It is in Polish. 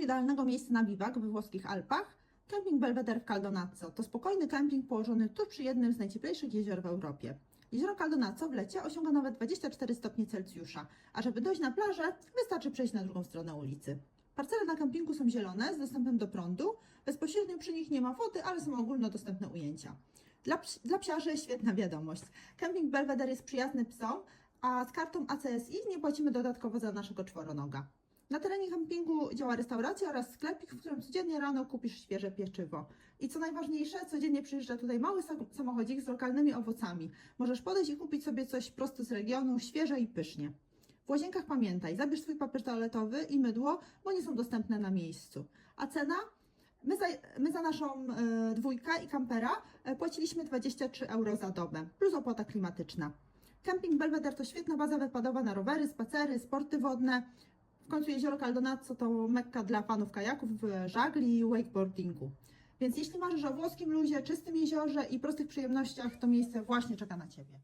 idealnego miejsca na biwak we włoskich Alpach? Kemping Belvedere w Caldonazzo to spokojny kemping położony tuż przy jednym z najcieplejszych jezior w Europie. Jezioro Caldonazzo w lecie osiąga nawet 24 stopnie Celsjusza, a żeby dojść na plażę, wystarczy przejść na drugą stronę ulicy. Parcele na kempingu są zielone, z dostępem do prądu. Bezpośrednio przy nich nie ma wody, ale są ogólnodostępne ujęcia. Dla, dla psiarzy świetna wiadomość. Kemping Belvedere jest przyjazny psom, a z kartą ACSI nie płacimy dodatkowo za naszego czworonoga. Na terenie kempingu działa restauracja oraz sklepik, w którym codziennie rano kupisz świeże pieczywo. I co najważniejsze, codziennie przyjeżdża tutaj mały sa- samochodzik z lokalnymi owocami. Możesz podejść i kupić sobie coś prosto z regionu, świeże i pysznie. W łazienkach pamiętaj, zabierz swój papier toaletowy i mydło, bo nie są dostępne na miejscu. A cena? My za, my za naszą e, dwójkę i kampera e, płaciliśmy 23 euro za dobę, plus opłata klimatyczna. Camping Belvedere to świetna baza wypadowa na rowery, spacery, sporty wodne. Końcu jezioro Caldonazzo to mekka dla fanów kajaków, żagli i wakeboardingu. Więc jeśli marzysz o włoskim luzie, czystym jeziorze i prostych przyjemnościach, to miejsce właśnie czeka na Ciebie.